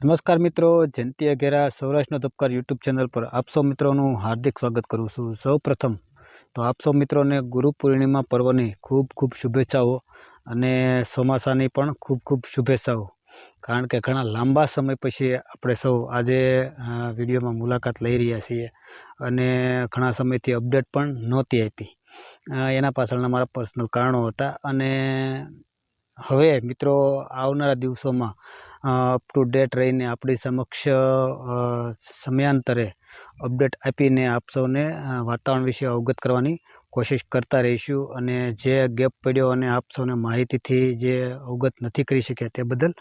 નમસ્કાર મિત્રો, જયંતિ Aghera સૌરાષ્ટ્રનો તબકાર YouTube channel પર આપ સૌ મિત્રોનું હાર્દિક સ્વાગત કરું છું. સૌ પ્રથમ તો આપ સૌ મિત્રોને ગુરુ પૂર્ણિમા પર્વની ખૂબ ખૂબ શુભેચ્છાઓ અને ચોમાસાની પણ ખૂબ ખૂબ શુભેચ્છાઓ. કારણ કે ઘણા લાંબા સમય પછી આપણે સૌ આજે વિડીયોમાં મુલાકાત લઈ રહ્યા છીએ અને ઘણા સમયથી અપડેટ પણ નહોતી આપી. એના પાછળના મારા પર્સનલ કારણો હતા અને હવે મિત્રો આવનારા દિવસોમાં અપ ટુ ડેટ રહીને આપણી સમક્ષ સમયાંતરે અપડેટ આપીને આપ સૌને વાતાવરણ વિશે અવગત કરવાની કોશિશ કરતા રહીશું અને જે ગેપ પડ્યો અને આપ સૌને માહિતીથી જે અવગત નથી કરી શક્યા તે બદલ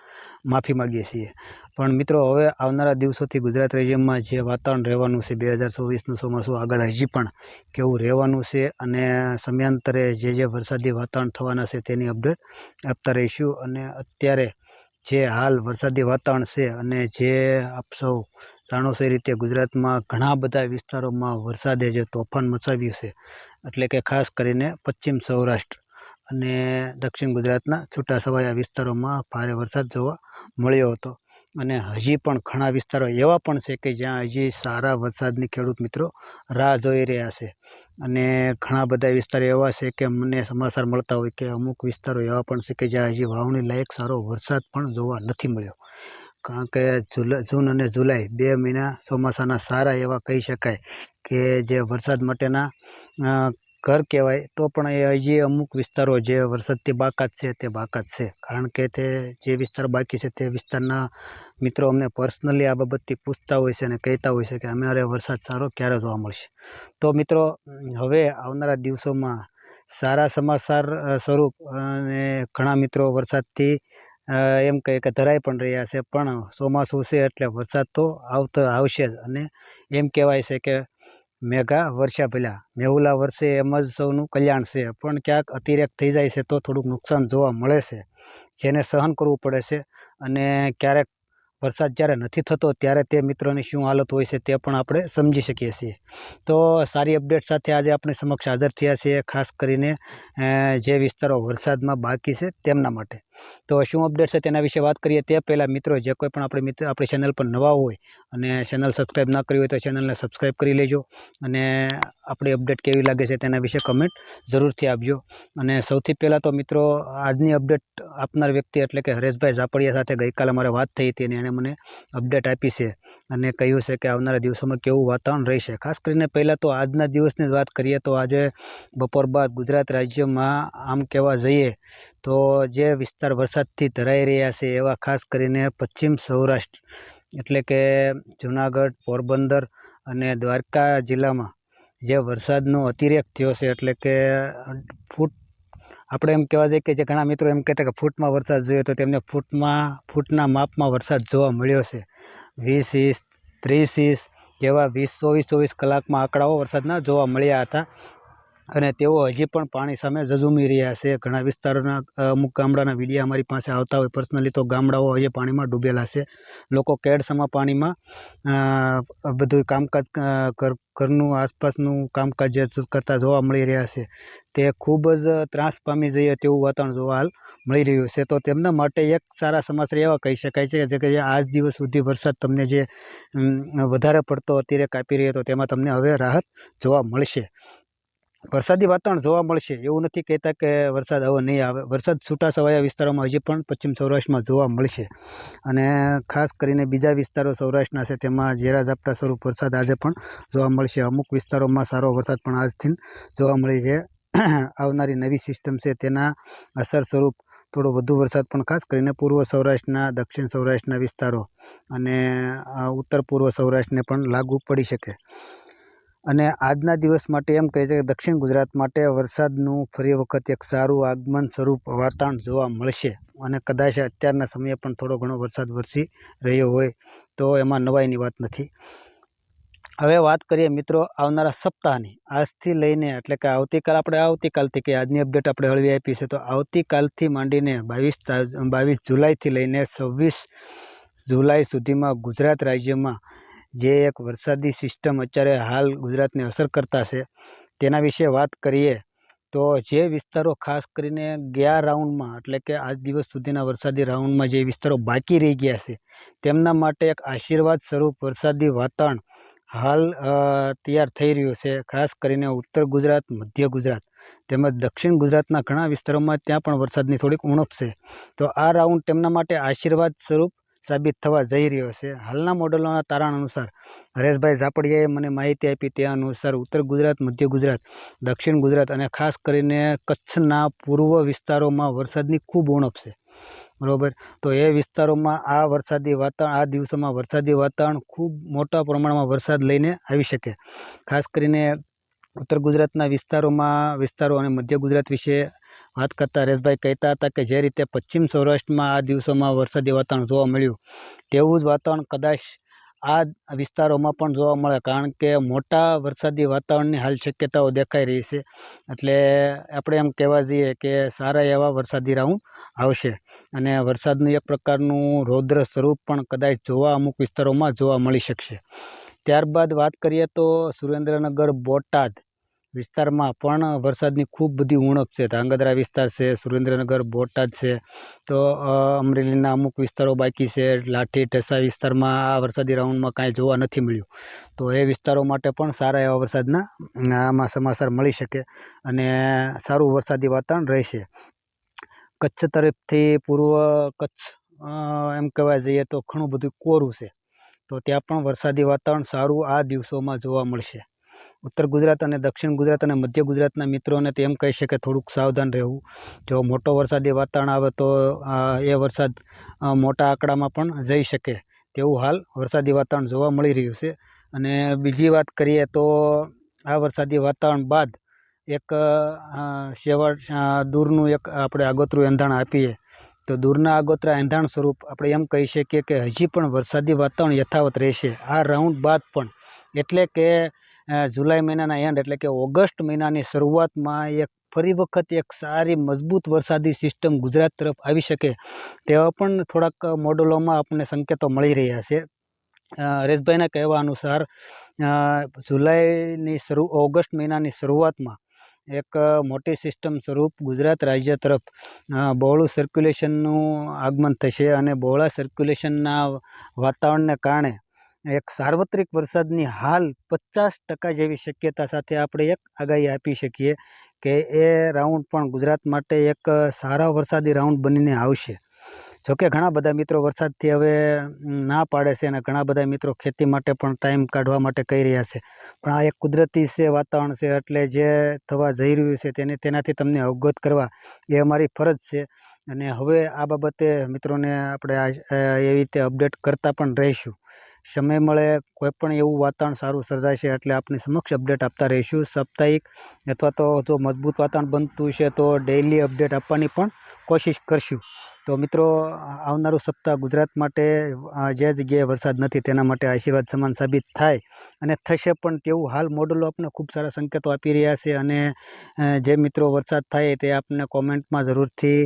માફી માગીએ છીએ. પણ મિત્રો, હવે આવનારા દિવસોથી ગુજરાત રાજ્યમાં જે વાતાવરણ રહેવાનું છે, બે હજાર ચોવીસનું ચોમાસું આગળ હજી પણ કેવું રહેવાનું છે અને સમયાંતરે જે જે વરસાદી વાતાવરણ થવાના છે તેની અપડેટ આપતા રહીશું અને અત્યારે જે હાલ વરસાદી વાતાવરણ છે અને જે આપ સૌ જાણો છો રીતે ગુજરાતમાં ઘણા બધા વિસ્તારોમાં વરસાદે જે તોફાન મચાવ્યું છે. એટલે કે ખાસ કરીને પશ્ચિમ સૌરાષ્ટ્ર અને દક્ષિણ ગુજરાતના છૂટાછવાયા વિસ્તારોમાં ભારે વરસાદ જોવા મળ્યો હતો. અને હજી પણ ઘણા વિસ્તારો એવા પણ છે કે જ્યાં હજી સારા વરસાદની ખેડૂત મિત્રો રાહ જોઈ રહ્યા છે. અને ઘણા બધા વિસ્તારો એવા છે કે મને સમાચાર મળતા હોય કે અમુક વિસ્તારો એવા પણ છે કે જ્યાં હજી વાવણી લાયક સારો વરસાદ પણ જોવા નથી મળ્યો. કારણ કે જૂન અને જુલાઈ બે મહિના ચોમાસાના સારા એવા કહી શકાય કે જે વરસાદ માટેના ઘર કહેવાય, તો પણ એ હજી અમુક વિસ્તારો જે વરસાદથી બાકાત છે તે બાકાત છે. કારણ કે તે જે વિસ્તાર બાકી છે તે વિસ્તારના મિત્રો અમને પર્સનલી આ બાબતથી પૂછતા હોય છે અને કહેતા હોય છે કે અમારે વરસાદ સારો ક્યારે જોવા મળશે. તો મિત્રો, હવે આવનારા દિવસોમાં સારા સમાચાર સ્વરૂપ અને ઘણા મિત્રો વરસાદથી એમ કહે કે ધરાઈ પણ રહ્યા છે. પણ ચોમાસું છે એટલે વરસાદ તો આવતો આવશે જ અને એમ કહેવાય છે કે મેઘા વર્ષા પહેલાં. મેહુલા વર્ષે એમ જ સૌનું કલ્યાણ છે. પણ ક્યાંક અતિરેક થઈ જાય છે તો થોડુંક નુકસાન જોવા મળે છે, જેને સહન કરવું પડે છે. અને ક્યારેક વરસાદ જ્યારે નથી થતો ત્યારે તે મિત્રોની શું હાલત હોય છે તે પણ આપણે સમજી શકીએ છીએ. તો સારી અપડેટ સાથે આજે આપણે સમક્ષ હાજર થયા છીએ, ખાસ કરીને જે વિસ્તારો વરસાદમાં બાકી છે તેમના માટે. તો શું અપડેટ છે તેના વિશે વાત કરીએ તે પહેલાં મિત્રો, જે કોઈ પણ આપણે મિત્ર, આપણી ચેનલ પર નવા હોય અને ચેનલ સબસ્ક્રાઈબ ના કરી હોય તો ચેનલને સબસ્ક્રાઈબ કરી લેજો અને આપણી અપડેટ કેવી લાગે છે તેના વિશે કમેન્ટ જરૂરથી આપજો. અને સૌથી પહેલાં તો મિત્રો, આજની અપડેટ આપનાર વ્યક્તિ એટલે કે હરેશભાઈ ઝાપડિયા સાથે ગઈકાલે મારે વાત થઈ હતી અને એણે મને અપડેટ આપી છે અને કહ્યું છે કે આવનારા દિવસોમાં કેવું વાતાવરણ રહેશે. ખાસ કરીને પહેલાં તો આજના દિવસની વાત કરીએ તો આજે બપોર બાદ ગુજરાત રાજ્યમાં આમ કહેવા જઈએ તો જે વિસ્તાર વરસાદથી ધરાઈ રહ્યા છે, એવા ખાસ કરીને પશ્ચિમ સૌરાષ્ટ્ર, એટલે કે જુનાગઢ, પોરબંદર અને દ્વારકા જિલ્લામાં, જે વરસાદનો અતિરેક થયો છે, એટલે કે ફૂટ, આપણે એમ કહેવા જઈએ કે જે ઘણા મિત્રો એમ કહેતા કે ફૂટમાં વરસાદ જોઈએ તો તેમને ફૂટમાં, ફૂટના માપમાં વરસાદ જોવા મળ્યો છે. વીસ ઇંચ ત્રીસ ઇંચ જેવા વીસ ચોવીસ ચોવીસ કલાકમાં આંકડાઓ વરસાદના જોવા મળ્યા હતા. અને તેઓ હજી પણ પાણી સામે ઝઝૂમી રહ્યા છે. ઘણા વિસ્તારોના અમુક ગામડાના વિડીયા અમારી પાસે આવતા હોય. પર્સનલી તો ગામડાઓ હજી પાણીમાં ડૂબેલા છે. લોકો કેડસમાં પાણીમાં બધું કામકાજ ઘરનું આસપાસનું કામકાજ જે કરતા જોવા મળી રહ્યા છે. તે ખૂબ જ ત્રાસ પામી જઈએ તેવું વાતાવરણ જોવા હાલ મળી રહ્યું છે. તો તેમના માટે એક સારા સમાચાર એવા કહી શકાય છે કે જે આજ દિવસ સુધી વરસાદ તમને જે વધારે પડતો અત્યારે કાપી રહ્યો હતો તેમાં તમને હવે રાહત જોવા મળશે. વરસાદી વાતાવરણ જોવા મળશે. એવું નથી કહેતા કે વરસાદ હવે નહીં આવે. વરસાદ છૂટાછવાયા વિસ્તારોમાં હજી પણ પશ્ચિમ સૌરાષ્ટ્રમાં જોવા મળશે. અને ખાસ કરીને બીજા વિસ્તારો સૌરાષ્ટ્રના છે, તેમાં ઝેરા ઝાપટા સ્વરૂપ વરસાદ આજે પણ જોવા મળશે. અમુક વિસ્તારોમાં સારો વરસાદ પણ આજથી જોવા મળી છે. આવનારી નવી સિસ્ટમ છે, તેના અસર સ્વરૂપ થોડો વધુ વરસાદ પણ ખાસ કરીને પૂર્વ સૌરાષ્ટ્રના, દક્ષિણ સૌરાષ્ટ્રના વિસ્તારો અને ઉત્તર પૂર્વ સૌરાષ્ટ્રને પણ લાગુ પડી શકે. અને આજના દિવસ માટે એમ કહે છે કે દક્ષિણ ગુજરાત માટે વરસાદનું ફરી વખત એક સારું આગમન સ્વરૂપ વાતાવરણ જોવા મળશે. અને કદાચ અત્યારના સમયે પણ થોડો ઘણો વરસાદ વરસી રહ્યો હોય તો એમાં નવાઈની વાત નથી. હવે વાત કરીએ મિત્રો આવનારા સપ્તાહની. આજથી લઈને એટલે કે આવતીકાલ આપણે આવતીકાલથી કે આજની અપડેટ આપણે હળવી આપી છે, તો આવતીકાલથી માંડીને બાવીસ બાવીસ જુલાઈથી લઈને છવ્વીસ જુલાઈ સુધીમાં ગુજરાત રાજ્યમાં જે એક વરસાદી સિસ્ટમ અત્યારે હાલ ગુજરાતને અસર કરતા છે, તેના વિશે વાત કરીએ તો જે વિસ્તારો ખાસ કરીને ગયા રાઉન્ડમાં એટલે કે આજ દિવસ સુધીના વરસાદી રાઉન્ડમાં જે વિસ્તારો બાકી રહી ગયા છે, તેમના માટે એક આશીર્વાદ સ્વરૂપ વરસાદી વાતાવરણ હાલ તૈયાર થઈ રહ્યું છે, ખાસ કરીને ઉત્તર ગુજરાત, મધ્ય ગુજરાત તેમજ દક્ષિણ ગુજરાતના ઘણા વિસ્તારોમાં ત્યાં પણ વરસાદની થોડીક ઉણપ છે. તો આ રાઉન્ડ તેમના માટે આશીર્વાદ સ્વરૂપ સાબિત થવા જઈ રહ્યો છે. હાલના મોડલોના તારણ અનુસાર હરેશભાઈ ઝાપડિયાએ મને માહિતી આપી તે અનુસાર ઉત્તર ગુજરાત, મધ્ય ગુજરાત, દક્ષિણ ગુજરાત અને ખાસ કરીને કચ્છના પૂર્વ વિસ્તારોમાં વરસાદની ખૂબ ઉણપ છે. બરાબર? તો એ વિસ્તારોમાં આ વરસાદી વાતાવરણ, આ દિવસોમાં વરસાદી વાતાવરણ ખૂબ મોટા પ્રમાણમાં વરસાદ લઈને આવી શકે. ખાસ કરીને ઉત્તર ગુજરાતના વિસ્તારોમાં, વિસ્તારો અને મધ્ય ગુજરાત વિશે વાત કરતા હરેશભાઈ કહેતા હતા કે જે રીતે પશ્ચિમ સૌરાષ્ટ્રમાં આ દિવસોમાં વરસાદી વાતાવરણ જોવા મળ્યું, તેવું જ વાતાવરણ કદાચ આ વિસ્તારોમાં પણ જોવા મળે, કારણ કે મોટા વરસાદી વાતાવરણની હાલ શક્યતાઓ દેખાઈ રહી છે. એટલે આપણે એમ કહેવા જઈએ કે સારા એવા વરસાદી રાઉન્ડ આવશે. અને વરસાદનું એક પ્રકારનું રૌદ્ર સ્વરૂપ પણ કદાચ જોવા અમુક વિસ્તારોમાં જોવા મળી શકશે. ત્યારબાદ વાત કરીએ તો સુરેન્દ્રનગર બોટાદ વિસ્તારમાં પણ વરસાદની ખૂબ બધી ઉણપ છે. ધ્રાંગધ્રા વિસ્તાર છે, સુરેન્દ્રનગર, બોટાદ છે. તો અમરેલીના અમુક વિસ્તારો બાકી છે. લાઠી ઠેસા વિસ્તારમાં આ વરસાદી રાઉન્ડમાં કાંઈ જોવા નથી મળ્યું. તો એ વિસ્તારો માટે પણ સારા એવા વરસાદના આમાં સમાચાર મળી શકે અને સારું વરસાદી વાતાવરણ રહેશે. કચ્છ તરફથી પૂર્વ કચ્છ એમ કહેવા જઈએ તો ઘણું બધું કોરું છે. તો ત્યાં પણ વરસાદી વાતાવરણ સારું આ દિવસોમાં જોવા મળશે. ઉત્તર ગુજરાત અને દક્ષિણ ગુજરાત અને મધ્ય ગુજરાતના મિત્રોને તો એમ કહી શકે થોડુંક સાવધાન રહેવું. જો મોટો વરસાદી વાતાવરણ આવે તો એ વરસાદ મોટા આંકડામાં પણ જઈ શકે તેવું હાલ વરસાદી વાતાવરણ જોવા મળી રહ્યું છે. અને બીજી વાત કરીએ તો આ વરસાદી વાતાવરણ બાદ એક અ, શેવાળ દૂરનું એક આપણે આગોતરું એંધાણ આપીએ. તો દૂરના આગોતરા એંધાણ સ્વરૂપ આપણે એમ કહી શકીએ કે હજી પણ વરસાદી વાતાવરણ યથાવત રહેશે. આ રાઉન્ડ બાદ પણ એટલે કે જુલાઈ મહિનાના એન્ડ એટલે કે ઓગસ્ટ મહિનાની શરૂઆતમાં એક ફરી વખત એક સારી મજબૂત વરસાદી સિસ્ટમ ગુજરાત તરફ આવી શકે તેવા પણ થોડાક મોડલોમાં આપણને સંકેતો મળી રહ્યા છે. હરેશભાઈના કહેવા અનુસાર જુલાઈની શરૂ, ઓગસ્ટ મહિનાની શરૂઆતમાં એક મોટી સિસ્ટમ સ્વરૂપ ગુજરાત રાજ્ય તરફ બહોળું સર્ક્યુલેશનનું આગમન થશે અને બહોળા સર્ક્યુલેશનના વાતાવરણને કારણે એક સાર્વત્રિક વરસાદની હાલ પચાસ ટકા જેવી શક્યતા સાથે આપણે એક આગાહી આપી શકીએ કે એ રાઉન્ડ પણ ગુજરાત માટે એક સારા વરસાદી રાઉન્ડ બનીને આવશે. જોકે ઘણા બધા મિત્રો વરસાદથી હવે ના પાડે છે અને ઘણા બધા મિત્રો ખેતી માટે પણ ટાઈમ કાઢવા માટે કહી રહ્યા છે. પણ આ એક કુદરતી છે વાતાવરણ છે એટલે જે થવા જઈ રહ્યું છે તેને, તેનાથી તમને અવગત કરવા એ અમારી ફરજ છે. અને હવે આ બાબતે મિત્રોને આપણે એવી રીતે અપડેટ કરતા પણ રહીશું. સમય મળે કોઈપણ એવું વાતાવરણ સારું સર્જાય છે એટલે આપની સમક્ષ અપડેટ આપતા રહીશું. સાપ્તાહિક અથવા તો જો મજબૂત વાતાવરણ બનતું છે તો ડેઇલી અપડેટ આપવાની પણ કોશિશ કરશું. તો મિત્રો, આવનારું સપ્તાહ ગુજરાત માટે જે જગ્યાએ વરસાદ નથી તેના માટે આશીર્વાદ સમાન સાબિત થાય. અને થશે પણ તેવું હાલ મોડલો આપણને ખૂબ સારા સંકેતો આપી રહ્યા છે અને જે મિત્રો વરસાદ થાય તે આપને કોમેન્ટમાં જરૂરથી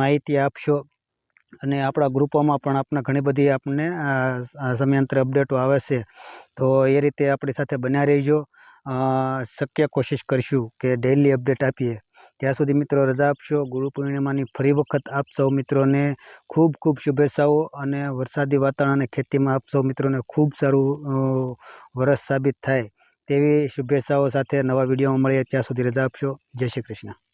માહિતી આપશો. અને આપણા ગ્રુપોમાં પણ આપણે ઘણી બધી આપણને સમયાંતરે અપડેટો આવે છે. તો એ રીતે આપણી સાથે બન્યા રહીજો. શક્ય કોશિશ કરીશું કે ડેઇલી અપડેટ આપીએ. ત્યાં સુધી મિત્રો રજા આપશો. ગુરુ પૂર્ણિમાની ફરી વખત આપ સૌ મિત્રોને ખૂબ ખૂબ શુભેચ્છાઓ અને વરસાદી વાતાવરણ અને ખેતીમાં આપ સૌ મિત્રોને ખૂબ સારું વરસ સાબિત થાય તેવી શુભેચ્છાઓ સાથે નવા વિડીયોમાં મળીએ. ત્યાં સુધી રજા આપશો. જય શ્રી કૃષ્ણ.